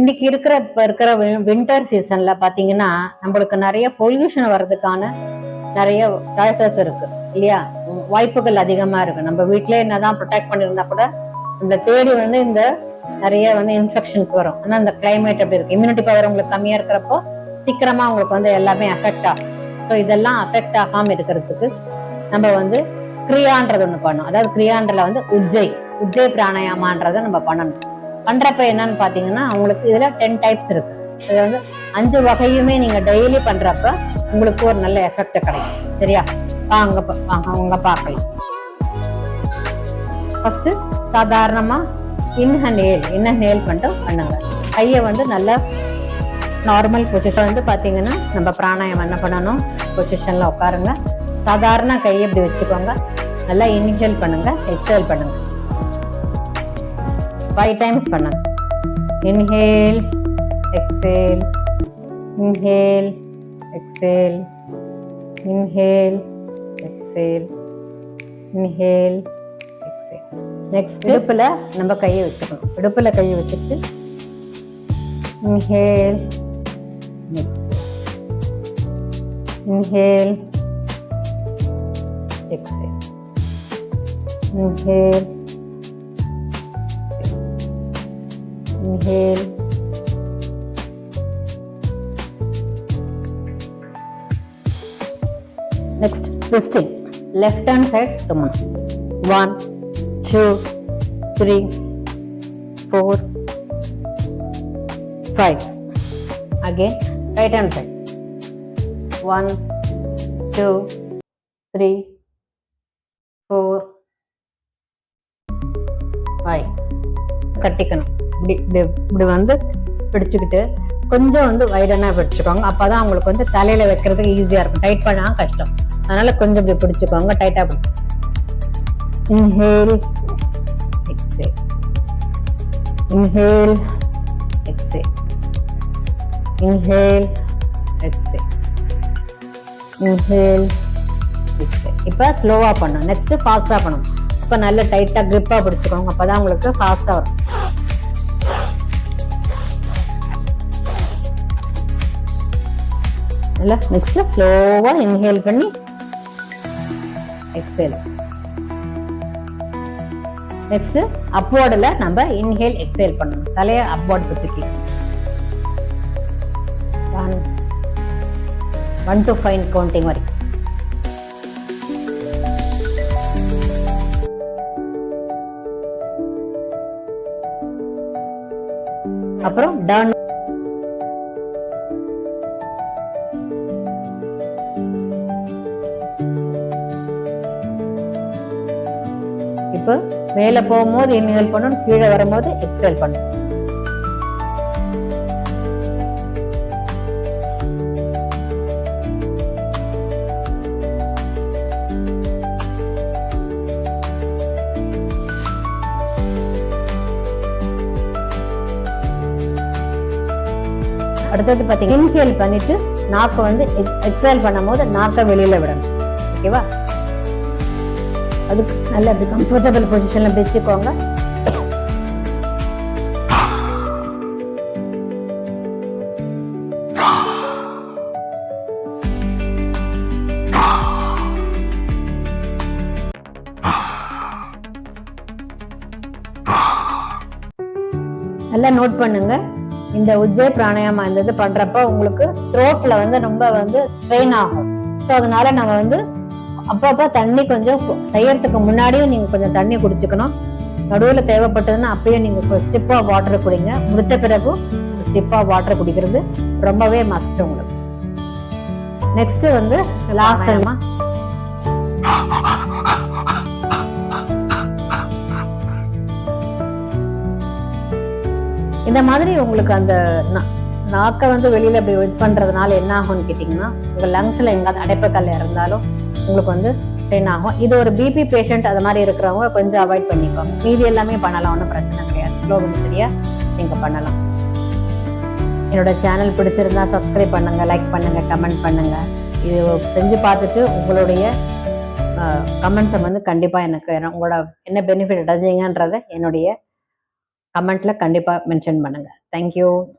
இன்னைக்கு இருக்கிற இப்ப இருக்கிற வின்டர் சீசன்ல பாத்தீங்கன்னா நம்மளுக்கு நிறைய பொல்யூஷன் வர்றதுக்கான நிறைய சாய்ஸஸ் இருக்கு இல்லையா? வாய்ப்புகள் அதிகமா இருக்கு. நம்ம வீட்லயே என்னதான் ப்ரொடெக்ட் பண்ணிருந்தா கூட இந்த தேடி வந்து இந்த நிறைய வந்து இன்ஃபெக்ஷன்ஸ் வரும். ஆனா இந்த கிளைமேட் அப்படி இருக்கு. இம்யூனிட்டி பவர் உங்களுக்கு கம்மியா இருக்கிறப்போ சீக்கிரமா உங்களுக்கு வந்து எல்லாமே அஃபெக்ட் ஆகும் ஸோ இதெல்லாம் அஃபெக்ட் ஆகாம இருக்கிறதுக்கு நம்ம வந்து கிரியான்றது ஒண்ணு பண்ணணும். அதாவது கிரியான்றல வந்து உஜ்ஜை உஜ்ஜை பிராணாயாமான்றதை நம்ம பண்ணணும். பண்றப்ப என்னன்னு பாத்தீங்கன்னா உங்களுக்கு இதுல டென் டைப்ஸ் இருக்கு. இது வந்து அஞ்சு வகையுமே நீங்க டெய்லி பண்றப்ப உங்களுக்கு ஒரு நல்ல எஃபெக்ட் கிடைக்கும். சரியா? வாங்க அவங்க பார்க்கலாம். ஃபர்ஸ்ட் சாதாரணமா இன்ஹனேல் இன்ஹனேல் பண்ணிட்டு பண்ணுங்க. கையை வந்து நல்ல நார்மல் பொசிஷன் வந்து பார்த்தீங்கன்னா நம்ம பிராணாயம் என்ன பண்ணணும்? பொசிஷனில் உட்காருங்க. சாதாரண கையை இப்படி வச்சுக்கோங்க. நல்லா இன்ஹேல் பண்ணுங்க எக்ஸேல் பண்ணுங்க. ஃபைவ் டைம்ஸ் பண்ணுங்க inhale exhale inhale exhale inhale exhale inhale exhale next இடுப்புல நம்ம கையை வச்சுக்கணும். இடுப்புல கையை வச்சுட்டு inhale inhale exhale inhale Inhale. Next, twisting. Left hand side to mouth. One, two, three, four, five. Again, right hand side. One, two, three, four, five. கட்டிக்கணும் இப்படி இப்படி இப்படி வந்து பிடிச்சுக்கிட்டு கொஞ்சம் வந்து வைடனா பிடிச்சுக்கோங்க. அப்பதான் அவங்களுக்கு வந்து தலையில வைக்கிறதுக்கு ஈஸியா இருக்கும். டைட் பண்ணா கஷ்டம். அதனால கொஞ்சம் இப்படி பிடிச்சுக்கோங்க. டைட்டா பிடிச்சி inhale exhale inhale exhale inhale exhale inhale exhale இப்போ ஸ்லோவா பண்ணும் நெக்ஸ்ட் ஃபாஸ்டா பண்ணணும். இப்போ நல்ல டைட்டா க்ரிப்பாக பிடிச்சிக்கோங்க. அப்போ தான் உங்களுக்கு ஃபாஸ்ட்டாக வரும். நல்லா நெக்ஸ்ட் ஸ்லோவா இன்ஹேல் பண்ணி எக்ஸேல் நெக்ஸ்ட் அப்வர்டில் நம்ம இன்ஹேல் எக்ஸேல் பண்ணணும். தலையை அப்வார்ட் தூக்கி one one two five counting வரைக்கும். அப்புறம் டர்ன் இப்போ மேலே போகும்போது இன்ஹேல் பண்ணணும் கீழே வரும்போது எக்ஸேல் பண்ணணும் அடுத்தது பார்த்தீங்கன்னா இன்ஹேல் பண்ணிட்டு நாக்கை வந்து எக்ஸ்டைல் பண்ணும் போது நாக்கை வெளியில விடணும். ஓகேவா? அதுக்கு நல்ல அப்படி கம்ஃபர்டபுள் பொசிஷன்ல வச்சுக்கோங்க. நல்லா நோட் பண்ணுங்க. இந்த உஜ்ஜை பிராணாயாமம் இந்த இது பண்றப்ப உங்களுக்கு த்ரோட்ல வந்து ரொம்ப வந்து ஸ்ட்ரெயின் ஆகும். ஸோ அதனால நம்ம வந்து அப்பப்போ தண்ணி கொஞ்சம் செய்யறதுக்கு முன்னாடியும் நீங்க கொஞ்சம் தண்ணி குடிச்சுக்கணும். நடுவுல தேவைப்பட்டதுன்னா அப்பயே நீங்க சிப்பா வாட்டர் குடிங்க. முடிச்ச பிறகு சிப்பா வாட்டர் குடிக்கிறது ரொம்பவே மஸ்ட் உங்களுக்கு. நெக்ஸ்ட் வந்து லாஸ்ட் இந்த மாதிரி உங்களுக்கு அந்த நாக்கை வந்து வெளியில அப்படி இது பண்றதுனால என்ன ஆகும்னு கேட்டீங்கன்னா உங்க லங்ஸ்ல எங்காவது அடைப்பக்கல்ல இருந்தாலும் உங்களுக்கு வந்து ஸ்ட்ரெயின் ஆகும். இது ஒரு பிபி பேஷண்ட் அது மாதிரி இருக்கிறவங்க கொஞ்சம் அவாய்ட் பண்ணிக்கோங்க. மீதி எல்லாமே பண்ணலாம் ஒன்றும் பிரச்சனை கிடையாது. ஸ்லோ சரியா நீங்கள் பண்ணலாம். என்னோட சேனல் பிடிச்சிருந்தா சப்ஸ்கிரைப் பண்ணுங்க லைக் பண்ணுங்க கமெண்ட் பண்ணுங்க. இது செஞ்சு பார்த்துட்டு உங்களுடைய கமெண்ட்ஸை வந்து கண்டிப்பாக எனக்கு உங்களோட என்ன பெனிஃபிட் அடைஞ்சிங்கன்றதை என்னுடைய கமெண்ட்ல கண்டிப்பாக மென்ஷன் பண்ணுங்க. தேங்க்யூ